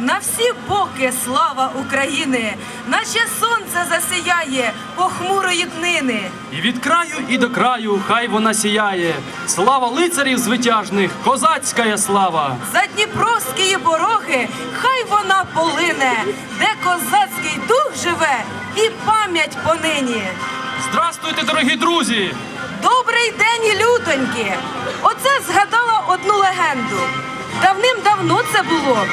на всі боки слава України, наче сонце засіяє похмурої днини. І від краю і до краю хай вона сіяє. Слава лицарів звитяжних, козацька слава. За дніпровські пороги хай вона полине, де козацький дух живе і пам'ять понині. Здравствуйте, дорогі друзі! Добрий день, лютоньки! Оце згадала одну легенду. Давним-давно це було.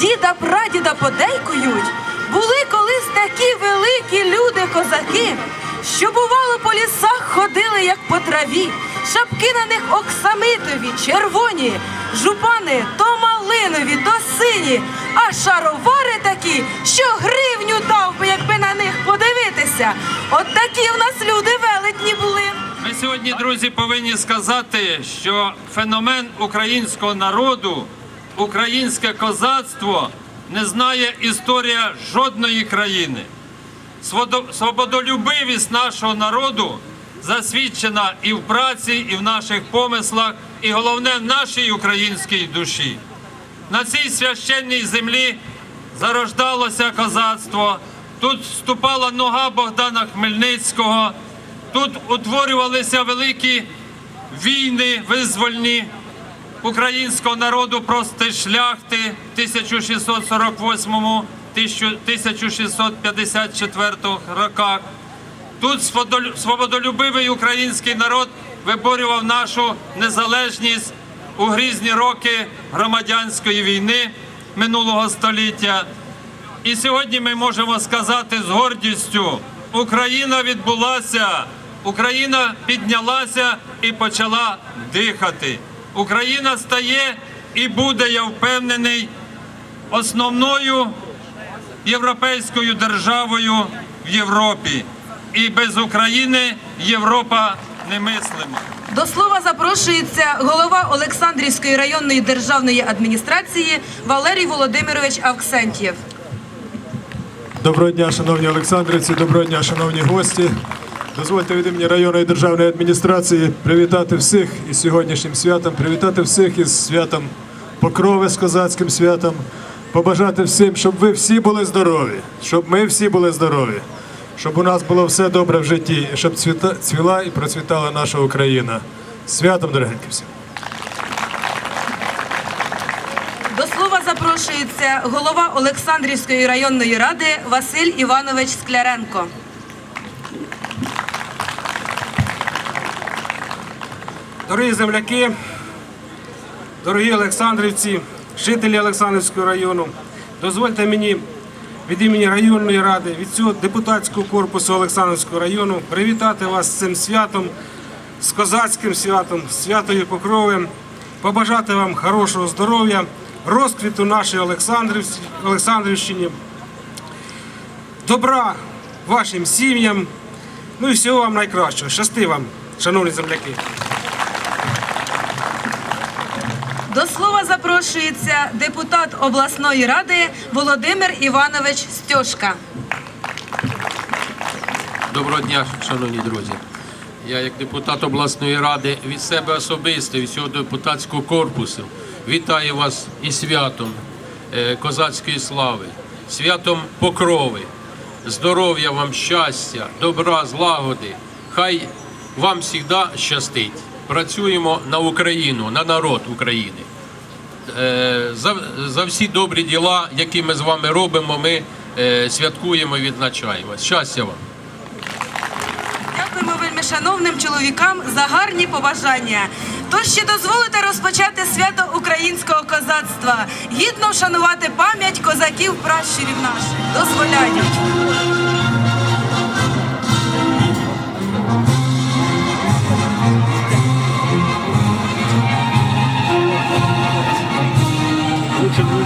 Діда прадіда подейкують. Були колись такі великі люди-козаки, що бувало по лісах ходили, як по траві. Шапки на них оксамитові, червоні, жупани то малинові, то сині, а шаровари такі, що гривню дав би, якби на них подивитися. От такі в нас люди велетні були. Ми сьогодні, друзі, повинні сказати, що феномен українського народу, українське козацтво не знає історія жодної країни. Свободолюбивість нашого народу засвідчена і в праці, і в наших помислах, і головне в нашій українській душі. На цій священній землі зарождалося козацтво, тут ступала нога Богдана Хмельницького, тут утворювалися великі війни визвольні українського народу проти шляхти 1648-1654 роках. Тут свободолюбивий український народ виборював нашу незалежність у грізні роки громадянської війни минулого століття. І сьогодні ми можемо сказати з гордістю: Україна відбулася, Україна піднялася і почала дихати. Україна стає і буде, я впевнений, основною європейською державою в Європі. І без України Європа немислима. До слова запрошується голова Олександрівської районної державної адміністрації Валерій Володимирович Авксентьєв. Доброго дня, шановні Олександрівці, доброго дня, шановні гості. Дозвольте від імені районної державної адміністрації привітати всіх із сьогоднішнім святом, привітати всіх із святом Покрови з козацьким святом, побажати всім, щоб ви всі були здорові, щоб ми всі були здорові, щоб у нас було все добре в житті, і щоб цвіта- цвіла і процвітала наша Україна. Святом, дорогенькі всі! До слова запрошується голова Олександрівської районної ради Василь Іванович Скляренко. Дорогі земляки, дорогі Олександрівці, жителі Олександрівського району, дозвольте мені від імені районної ради, від цього депутатського корпусу Олександрівського району привітати вас з цим святом, з козацьким святом, святою Покрови, побажати вам хорошого здоров'я, розквіту Олександрівщ- Олександрівщині, добра вашим сім'ям, ну і всього вам найкращого. Щасти вам, шановні земляки. До слова запрошується депутат обласної ради Володимир Іванович Стьошка. Доброго дня, шановні друзі. Я, як депутат обласної ради, від себе особисто, від всього депутатського корпусу, вітаю вас із святом е, козацької слави, святом покрови, здоров'я вам, щастя, добра, злагоди. Хай вам завжди щастить. Працюємо на Україну, на народ України. Е, За, за всі добрі діла, які ми з вами робимо, ми е, святкуємо і відзначаємо. Щастя вам! Дякуємо вельми шановним чоловікам за гарні побажання. Тож ще дозволите розпочати свято українського козацтва, гідно вшанувати пам'ять козаків пращурів наших. Дозволяють.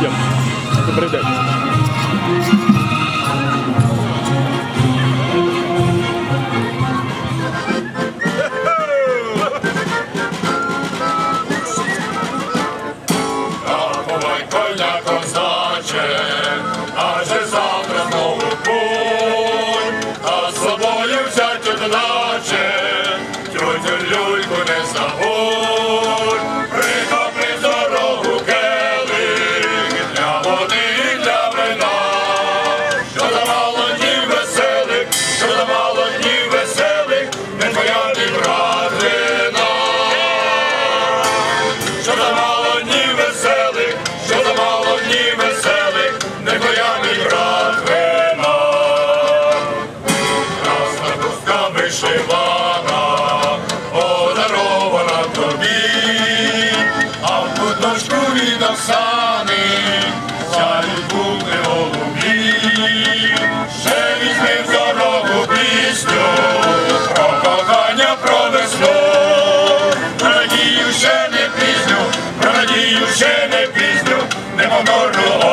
Людям. Добрий день. Ще не пізню, неповторну осяйну.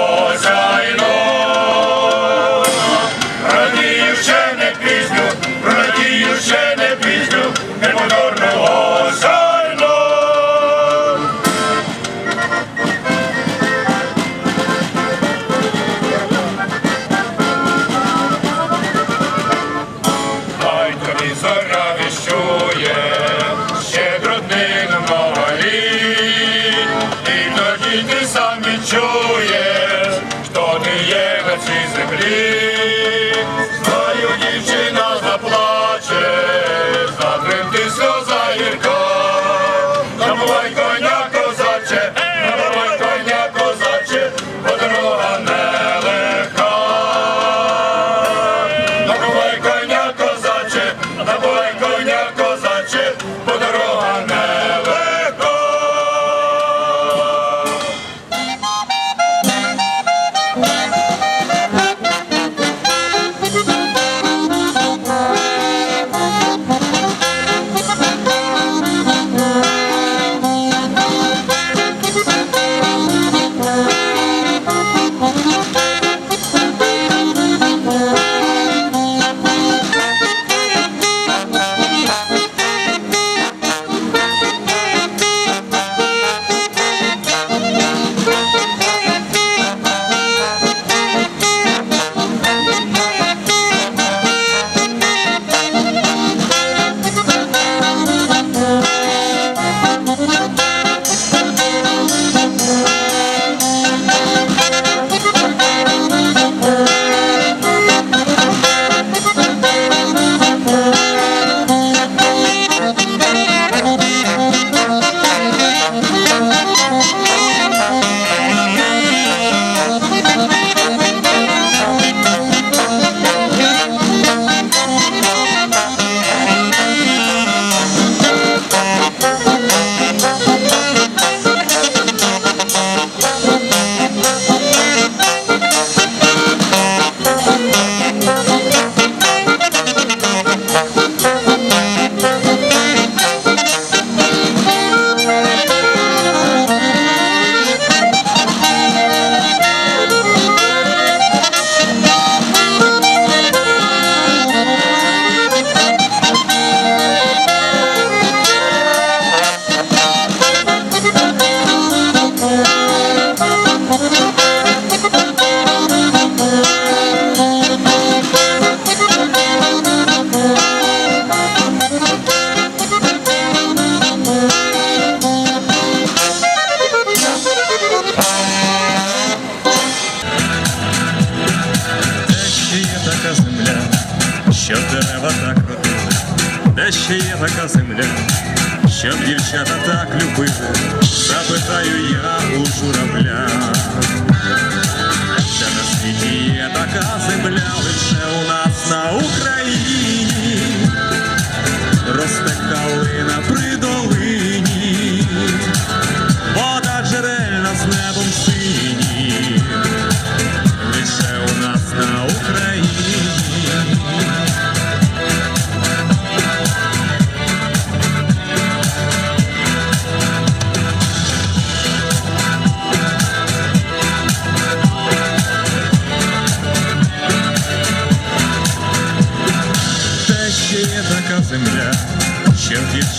така земля, щоб дівчата так любили, запитаю я у журавля.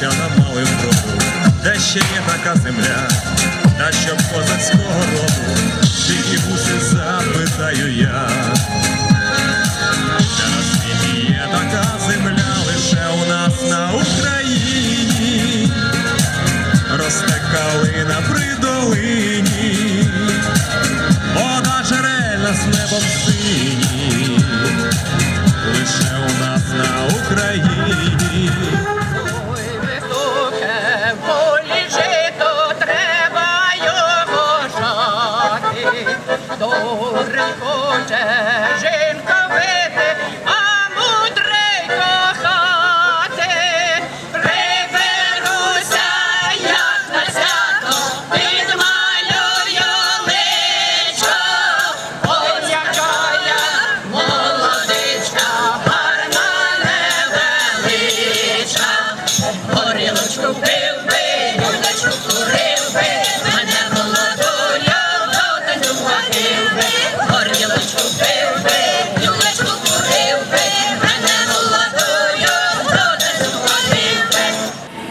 що намалив броду, де ще є така земля, та що козацького роду, тільки буси за.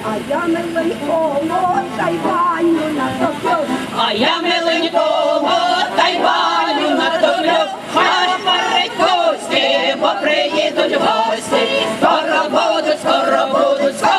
а я миленько та й баню натоплю, а я миленько та й баню натоплю, хай парить кості, бо приїдуть гості, скоро будуть, скоро будуть, скоро.